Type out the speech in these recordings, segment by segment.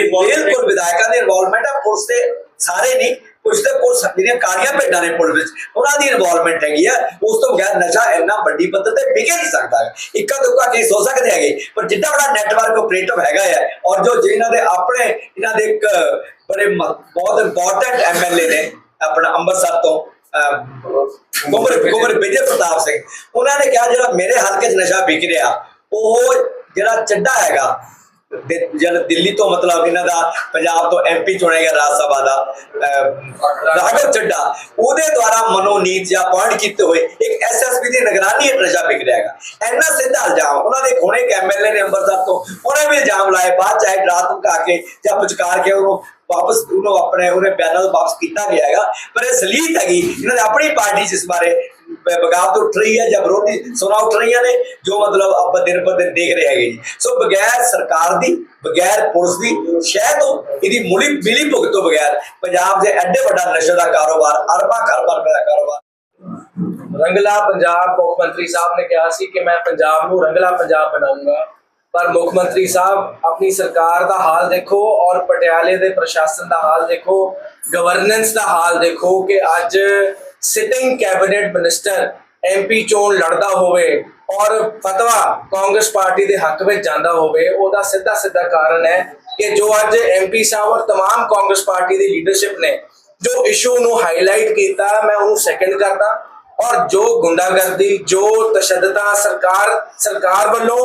involvement ਬਿਲਕੁਲ ਵਿਧਾਇਕਾਂ ਦੀ involvement ਹੈ ਪੁਲਿਸ ਦੇ ਸਾਰੇ ਨਹੀਂ ਕੁਝ ਤੇ ਪੁਲਿਸ ਜਿਹੜੀਆਂ ਕਾਲੀਆਂ ਭੇਡਾਂ ਨੇ ਪੁਲਿਸ ਵਿੱਚ ਉਹਨਾਂ ਦੀ ਇਨਵੋਲਵਮੈਂਟ ਹੈਗੀ ਆ। ਉਸ ਤੋਂ ਬਗੈਰ ਨਸ਼ਾ ਇੰਨਾ ਵੱਡੀ ਪੱਧਰ ਤੇ ਵਿਕੇ ਨਹੀਂ ਸਕਦਾ ਇੱਕਾ ਦੁੱਕਾ ਕੇਸ ਹੋ ਸਕਦੇ ਹੈਗੇ ਪਰ ਜਿੱਦਾਂ ਬੜਾ ਨੈਟਵਰਕ ਆਪਰੇਟਿਵ ਹੈਗਾ ਹੈ ਔਰ ਜੋ ਜਿਨ੍ਹਾਂ ਦੇ ਆਪਣੇ ਇਹਨਾਂ ਦੇ ਇੱਕ ਬੜੇ ਬਹੁਤ ਇੰਪੋਰਟੈਂਟ ਐਮਐਲਏ ਨੇ ਆਪਣਾ ਅੰਮ੍ਰਿਤਸਰ ਤੋਂ ਕੁਮਰ ਕੁਮਰ ਵਿਜੇ ਪ੍ਰਤਾਪ ਸਿੰਘ ਉਹਨਾਂ ਨੇ ਕਿਹਾ ਜਿਹੜਾ ਮੇਰੇ ਹਲਕੇ 'ਚ ਨਸ਼ਾ ਵਿਕ ਰਿਹਾ ਉਹ ਜਿਹੜਾ ਚੱਡਾ ਹੈਗਾ ਦੇ- ਜਿਹੜਾ ਦਿੱਲੀ ਤੋਂ ਮਤਲਬ ਇਹਨਾਂ ਦਾ ਪੰਜਾਬ ਤੋਂ ਐਮਪੀ ਚੁਣਿਆ ਗਿਆ ਰਾਜ ਸਭਾ ਦਾ ਰਾਘਵ ਚੱਡਾ, ਉਹਦੇ ਦੁਆਰਾ ਮਨੋਨੀਤ ਜਾਂ ਪੁਆਇੰਟ ਕੀਤੇ ਹੋਏ ਇੱਕ ਐਸਐਸਪੀ ਦੀ ਨਿਗਰਾਨੀ ਹੇਠ ਨਸ਼ਾ ਵਿਕ ਰਿਹਾ ਹੈਗਾ। ਇੰਨਾ ਸਿੱਧਾ ਇਲਜ਼ਾਮ, ਉਹਨਾਂ ਦੇ ਖੋਣੇ ਇੱਕ ਐਮਐਲਏ ਨੇ ਅੰਮ੍ਰਿਤਸਰ ਤੋਂ, ਉਹਨੇ ਵੀ ਇਲਜ਼ਾਮ ਲਾਏ, ਬਾਅਦ ਚਾਹੇ ਡਰਾ ਧਮਕਾ ਕੇ ਜਾਂ ਪੁਚਕਾਰ ਕੇ ਉਹਨੂੰ ਵਾਪਸ, ਉਹਨੂੰ ਆਪਣੇ, ਉਹਨੇ ਬਿਆਨਾਂ ਤੋਂ ਵਾਪਸ ਕੀਤਾ ਗਿਆ ਹੈਗਾ। ਪਰ ਇਹ ਸਲੀਤ ਹੈਗੀ, ਇਹਨਾਂ ਨੇ ਆਪਣੀ ਪਾਰਟੀ ਜਿਸ ਬਾਰੇ ਬਗਾਵਤ ਉੱਠ ਰਹੀ ਹੈ ਜਾਂ ਵਿਰੋਧੀ ਸੁਣਾ ਉੱਠ ਰਹੀਆਂ ਨੇ, ਜੋ ਮਤਲਬ ਆਪਾਂ ਦਿਨ ਪਰ ਦਿਨ ਦੇਖ ਰਹੇ ਹੈਗੇ ਜੀ। ਸੋ ਬਗੈਰ ਸਰਕਾਰ ਦੀ, ਬਗੈਰ ਪੁਲਿਸ ਦੀ ਸ਼ਾਇਦ ਇਹਦੀ ਮੁਲੀ ਮਿਲੀ ਭੁਗਤ ਤੋਂ ਬਗੈਰ ਪੰਜਾਬ ਦੇ ਐਡੇ ਵੱਡਾ ਨਸ਼ੇ ਦਾ ਕਾਰੋਬਾਰ, ਅਰਬਾਂ ਖਰਬਾਂ ਰੁਪਏ ਦਾ ਕਾਰੋਬਾਰ। ਰੰਗਲਾ ਪੰਜਾਬ ਮੁੱਖ ਮੰਤਰੀ ਸਾਹਿਬ ਨੇ ਕਿਹਾ ਸੀ ਕਿ ਮੈਂ ਪੰਜਾਬ ਨੂੰ ਰੰਗਲਾ ਪੰਜਾਬ ਬਣਾਉਂਗਾ। ਪਰ ਮੁੱਖ ਮੰਤਰੀ ਸਾਹਿਬ, ਆਪਣੀ ਸਰਕਾਰ ਦਾ ਹਾਲ ਦੇਖੋ ਔਰ ਪਟਿਆਲੇ ਦੇ ਪ੍ਰਸ਼ਾਸਨ ਦਾ ਹਾਲ ਦੇਖੋ ਗਵਰਨੈਂਸ ਦਾ ਹਾਲ ਦੇਖੋ ਕਿ ਅੱਜ ਸਿਟਿੰਗ ਕੈਬਨਿਟ ਮਿਨਿਸਟਰ ਐਮਪੀ ਚੋਣ ਲੜਦਾ ਹੋਵੇ ਔਰ ਫਤਵਾ ਕਾਂਗਰਸ ਪਾਰਟੀ ਦੇ ਹੱਕ ਵਿੱਚ ਜਾਂਦਾ ਹੋਵੇ ਉਹਦਾ ਸਿੱਧਾ ਸਿੱਧਾ ਕਾਰਨ ਹੈ ਕਿ ਜੋ ਅੱਜ ਐਮਪੀ ਸਾਹਿਬ ਔਰ तमाम ਕਾਂਗਰਸ ਪਾਰਟੀ ਦੀ ਲੀਡਰਸ਼ਿਪ ਨੇ ਜੋ ਇਸ਼ੂ ਨੂੰ ਹਾਈਲਾਈਟ ਕੀਤਾ ਮੈਂ ਉਹਨੂੰ ਸੈਕੰਡ ਕਰਦਾ ਔਰ ਜੋ ਗੁੰਡਾਗਰਦੀ ਜੋ ਤਸ਼ੱਦਦਾਂ ਸਰਕਾਰ ਸਰਕਾਰ ਵੱਲੋਂ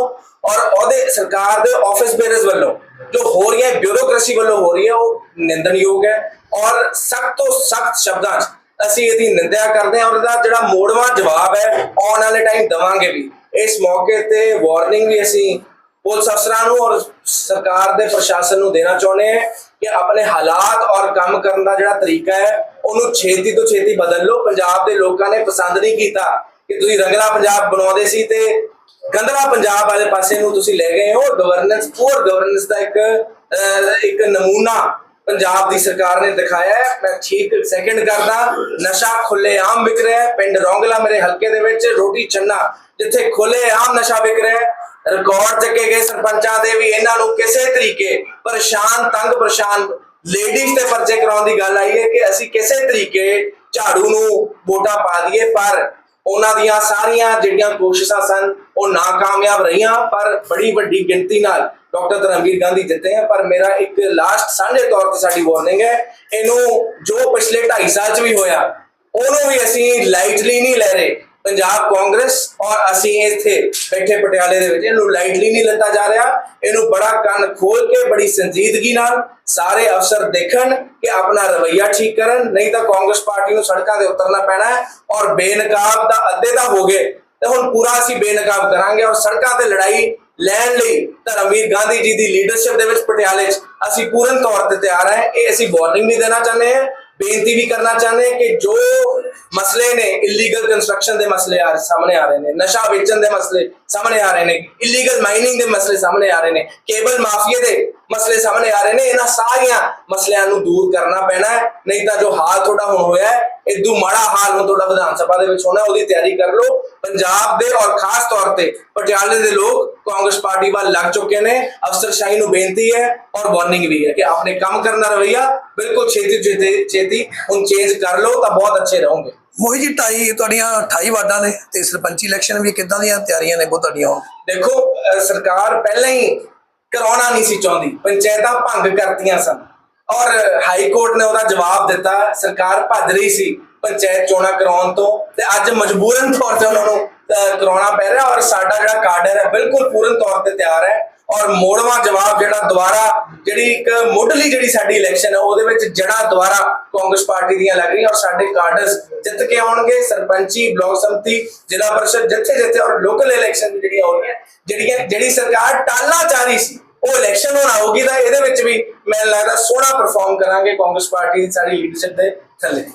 ਔਰ ਉਹਦੇ ਸਰਕਾਰ ਦੇ ਆਫਿਸ ਬੇਰਸ ਵੱਲੋਂ ਜੋ ਹੋ ਰਹੀ ਹੈ ਬਿਊਰੋਕ੍ਰੇਸੀ ਵੱਲੋਂ ਹੋ ਰਹੀ ਹੈ ਉਹ ਨਿੰਦਣਯੋਗ ਹੈ ਔਰ ਸਖਤ ਤੋਂ ਸਖਤ ਸ਼ਬਦਾਂ 'ਚ ਅਸੀਂ ਇਹਦੀ ਨਿੰਦਿਆ ਕਰਦੇ ਹਾਂ ਔਰ ਇਹਦਾ ਜਿਹੜਾ ਮੋੜਵਾਂ ਜਵਾਬ ਹੈ, ਆਉਣ ਵਾਲੇ ਟਾਈਮ ਦਵਾਂਗੇ ਵੀ। ਇਸ ਮੌਕੇ ਤੇ ਵਾਰਨਿੰਗ ਵੀ ਅਸੀਂ ਪੁਲਿਸ ਅਫਸਰਾਂ ਨੂੰ ਔਰ ਸਰਕਾਰ ਦੇ ਪ੍ਰਸ਼ਾਸਨ ਨੂੰ ਦੇਣਾ ਚਾਹੁੰਦੇ ਹਾਂ ਕਿ ਆਪਣੇ ਹਾਲਾਤ ਔਰ ਕੰਮ ਕਰਨ ਦਾ ਜਿਹੜਾ ਤਰੀਕਾ ਹੈ, ਉਹਨੂੰ ਛੇਤੀ ਤੋਂ ਛੇਤੀ ਬਦਲ ਲਓ। ਪੰਜਾਬ ਦੇ ਲੋਕਾਂ ਨੇ ਪਸੰਦ ਨਹੀਂ ਕੀਤਾ ਕਿ ਤੁਸੀਂ ਰੰਗਲਾ ਪੰਜਾਬ ਬਣਾਉਂਦੇ ਸੀ ਤੇ ਗੰਦਲਾ ਪੰਜਾਬ ਵਾਲੇ ਪਾਸੇ ਨੂੰ ਤੁਸੀਂ ਲੈ ਗਏ ਹੋ। ਗਵਰਨੈਂਸ ਪੂਰ ਗਵਰਨੈਂਸ ਦਾ ਇੱਕ ਇੱਕ ਨਮੂਨਾ ਪੰਜਾਬ ਦੀ ਸਰਕਾਰ ਨੇ ਦਿਖਾਇਆ ਹੈ। ਮੈਂ ਠੀਕ ਸੈਕਿੰਡ ਕਰਦਾ। ਨਸ਼ਾ ਖੁੱਲੇ ਆਮ ਵਿਕ ਰਿਹਾ ਹੈ। ਪਿੰਡ ਰੌਂਗਲਾ ਮੇਰੇ ਹਲਕੇ ਦੇ ਵਿੱਚ ਰੋਟੀ ਚੰਨਾ ਜਿੱਥੇ ਖੁੱਲੇ ਆਮ ਨਸ਼ਾ ਵਿਕ ਰਿਹਾ ਹੈ। ਰਿਕਾਰਡ ਚੱਕੇ ਗਏ ਸਰਪੰਚਾਂ ਦੇ ਵੀ ਇਹਨਾਂ ਨੂੰ ਕਿਸੇ ਤਰੀਕੇ ਪਰੇਸ਼ਾਨ, ਤੰਗ ਪਰੇਸ਼ਾਨ ਲੇਡੀਜ਼ ਤੇ ਪਰਚੇ ਕਰਾਉਣ ਦੀ ਗੱਲ ਆਈ ਹੈ ਕਿ ਅਸੀਂ ਕਿਸੇ ਤਰੀਕੇ ਝਾੜੂ ਨੂੰ ਵੋਟਾਂ ਪਾ ਦਈਏ, ਪਰ ਉਹਨਾਂ ਦੀਆਂ ਸਾਰੀਆਂ ਜਿਹੜੀਆਂ ਕੋਸ਼ਿਸ਼ਾਂ ਸਨ, ਉਹ ਨਾਕਾਮਯਾਬ ਰਹੀਆਂ, ਪਰ ਬੜੀ ਵੱਡੀ ਗਿਣਤੀ ਨਾਲ ਡਾਕਟਰ ਧਰਮਵੀਰ ਗਾਂਧੀ ਜਿੱਤੇ ਆ, ਪਰ ਮੇਰਾ ਇੱਕ ਲਾਸਟ ਸਾਂਝੇ ਤੌਰ ਤੇ ਸਾਡੀ ਵਾਰਨਿੰਗ ਹੈ, ਇਹਨੂੰ ਜੋ ਪਿਛਲੇ 2.5 ਸਾਲ ਚ ਵੀ ਹੋਇਆ, ਉਹਨੂੰ ਵੀ ਅਸੀਂ ਲਾਈਟਲੀ ਨਹੀਂ ਲੈ ਰਹੇ। ਪੰਜਾਬ ਕਾਂਗਰਸ ਔਰ ਅਸੀਂ ਇੱਥੇ ਬੈਠੇ ਪਟਿਆਲੇ ਦੇ ਵਿੱਚ, ਇਹਨੂੰ ਲਾਈਟਲੀ ਨਹੀਂ ਲੱਤਾ ਜਾ ਰਿਹਾ। ਇਹਨੂੰ ਬੜਾ ਕੰਨ ਖੋਲ ਕੇ, ਬੜੀ ਸੰਜੀਦਗੀ ਨਾਲ ਸਾਰੇ ਅਫਸਰ ਦੇਖਣ ਕਿ ਆਪਣਾ ਰਵੱਈਆ ਠੀਕ ਕਰਨ, ਨਹੀਂ ਤਾਂ ਕਾਂਗਰਸ ਪਾਰਟੀ ਨੂੰ ਸੜਕਾਂ ਤੇ ਉਤਰਨਾ ਪੈਣਾ ਹੈ ਔਰ ਬੇਨਕਾਬ ਦਾ ਅੱਧੇ ਤਾਂ ਹੋ ਗਏ। ਤੇ ਹੁਣ ਪੂਰਾ ਅਸੀਂ ਬੇਨਕਾਬ ਕਰਾਂਗੇ ਔਰ ਸੜਕਾਂ ਤੇ ਲੜਾਈ ਲੈਣ ਲਈ ਧਰਮਵੀਰ ਗਾਂਧੀ ਜੀ ਦੀ ਲੀਡਰਸ਼ਿਪ ਦੇ ਵਿੱਚ ਪਟਿਆਲੇ 'ਚ ਅਸੀਂ ਪੂਰਨ ਤੌਰ ਤੇ ਤਿਆਰ ਹਾਂ। ਇਹ ਅਸੀਂ ਵਾਰਨਿੰਗ ਵੀ ਦੇਣਾ ਚਾਹੁੰਦੇ ਹਾਂ, ਬੇਨਤੀ ਵੀ ਕਰਨਾ ਚਾਹੁੰਦੇ ਹਾਂ ਕਿ ਜੋ ਮਸਲੇ ਨੇ ਇਲੀਗਲ ਕੰਸਟਰਕਸ਼ਨ ਦੇ ਮਸਲੇ ਆ ਸਾਹਮਣੇ ਆ ਰਹੇ ਨੇ, ਨਸ਼ਾ ਵੇਚਣ ਦੇ ਮਸਲੇ ਸਾਹਮਣੇ ਆ ਰਹੇ ਨੇ ਇਲੀਗਲ ਮਾਈਨਿੰਗ ਦੇ ਮਸਲੇ ਸਾਹਮਣੇ ਆ ਰਹੇ ਨੇ ਕੇਬਲ ਮਾਫੀਆ ਦੇ ਮਸਲੇ ਸਾਹਮਣੇ ਆ ਰਹੇ ਨੇ, ਇਹਨਾਂ ਸਾਰੀਆਂ ਮਸਲਿਆਂ ਨੂੰ ਦੂਰ ਕਰਨਾ ਪੈਣਾ ਹੈ, ਨਹੀਂ ਤਾਂ ਜੋ ਹਾਲ ਤੁਹਾਡਾ ਹੁਣ ਹੋਇਆ ਹੈ ਇਦੋਂ ਮਾੜਾ ਹਾਲ ਹੁਣ ਤੁਹਾਡਾ ਵਿਧਾਨ ਸਭਾ ਦੇ ਵਿੱਚ ਹੋਣਾ ਉਹਦੀ ਤਿਆਰੀ ਕਰ ਲਓ। ਪੰਜਾਬ ਦੇ ਔਰ ਖਾਸ ਤੌਰ ਤੇ ਪਟਿਆਲੇ ਦੇ ਲੋਕ ਕਾਂਗਰਸ ਪਾਰਟੀ ਵੱਲ ਲੱਗ ਚੁੱਕੇ ਨੇ। ਅਫਸਰਸ਼ਾਹੀ ਨੂੰ ਬੇਨਤੀ ਹੈ ਔਰ ਵਾਰਨਿੰਗ ਵੀ ਹੈ ਕਿ ਆਪਣੇ ਕੰਮ ਕਰਨ ਰਵਈਆ ਬਿਲਕੁਲ ਛੇਤੀ ਛੇਤੀ ਛੇਤੀ ਹੁਣ ਚੇਂਜ ਕਰ ਲਓ ਤਾਂ ਬਹੁਤ ਅੱਛੇ ਰਹੋਗੇ। ਮੋਹੀ ਜੀ ਢਾਈ ਤੁਹਾਡੀਆਂ 28 ਵਾਰਡਾਂ ਨੇ ਤੇ ਸਰਪੰਚੀ ਇਲੈਕਸ਼ਨ ਵੀ ਕਿੱਦਾਂ ਦੀਆਂ ਤਿਆਰੀਆਂ ਨੇ ਬਹੁਤ ਤੁਹਾਡੀਆਂ? ਹੁਣ ਦੇਖੋ ਸਰਕਾਰ ਪਹਿਲਾਂ ਹੀ ਕਰਾਉਣਾ ਨਹੀਂ ਸੀ ਚਾਹੁੰਦੀ। ਪੰਚਾਇਤਾਂ ਭੰਗ ਕਰਤੀਆਂ ਸਨ। ਔਰ ਹਾਈ ਕੋਰਟ ਨੇ ਉਹਦਾ ਜਵਾਬ ਦਿੱਤਾ, ਸਰਕਾਰ ਭੱਜ ਰਹੀ ਸੀ ਪੰਚਾਇਤ ਚੋਣਾਂ ਕਰਾਉਣ ਤੋਂ ਤੇ ਅੱਜ ਮਜਬੂਰਨ ਤੌਰ ਤੇ ਉਹਨਾਂ ਨੂੰ ਕਰਾਉਣਾ ਪੈ ਰਿਹਾ ਔਰ ਸਾਡਾ ਜਿਹੜਾ ਕਾਡਰ ਹੈ, ਬਿਲਕੁਲ ਪੂਰਨ ਤੌਰ ਤੇ ਤਿਆਰ ਹੈ ਔਰ ਮੋੜਵਾਂ ਜਵਾਬ ਜਿਹੜਾ ਦੁਬਾਰਾ, ਜਿਹੜੀ ਇੱਕ ਮੁੱਢਲੀ ਜਿਹੜੀ ਸਾਡੀ ਇਲੈਕਸ਼ਨ ਹੈ, ਉਹਦੇ ਵਿੱਚ ਜੜਾ ਦੁਬਾਰਾ ਕਾਂਗਰਸ ਪਾਰਟੀ ਦੀਆਂ ਲੱਗ ਰਹੀਆਂ ਔਰ ਸਾਡੇ ਕਾਡਰਸ ਜਿੱਤ ਕੇ ਆਉਣਗੇ, ਸਰਪੰਚੀ, ਬਲਾਕ ਸੰਮਤੀ, ਜ਼ਿਲ੍ਹਾ ਪਰਿਸ਼ਦ ਜਿੱਥੇ ਜਿੱਥੇ ਔਰ ਲੋਕਲ ਇਲੈਕਸ਼ਨ ਜਿਹੜੀਆਂ ਹੋ ਰਹੀਆਂ, ਜਿਹੜੀਆਂ, ਜਿਹੜੀ ਸਰਕਾਰ ਟਾਲਣਾ ਚਾਹ ਰਹੀ ਸੀ ਉਹ ਇਲੈਕਸ਼ਨ ਹੋਣਾ ਹੋਗੀ ਤਾਂ ਇਹਦੇ ਵਿੱਚ ਵੀ ਮੈਨੂੰ ਲੱਗਦਾ ਸੋਹਣਾ ਪਰਫਾਰਮ ਕਰਾਂਗੇ ਕਾਂਗਰਸ ਪਾਰਟੀ ਦੀ ਸਾਰੀ ਲੀਡਰਸ਼ਿਪ ਦੇ ਥੱਲੇ।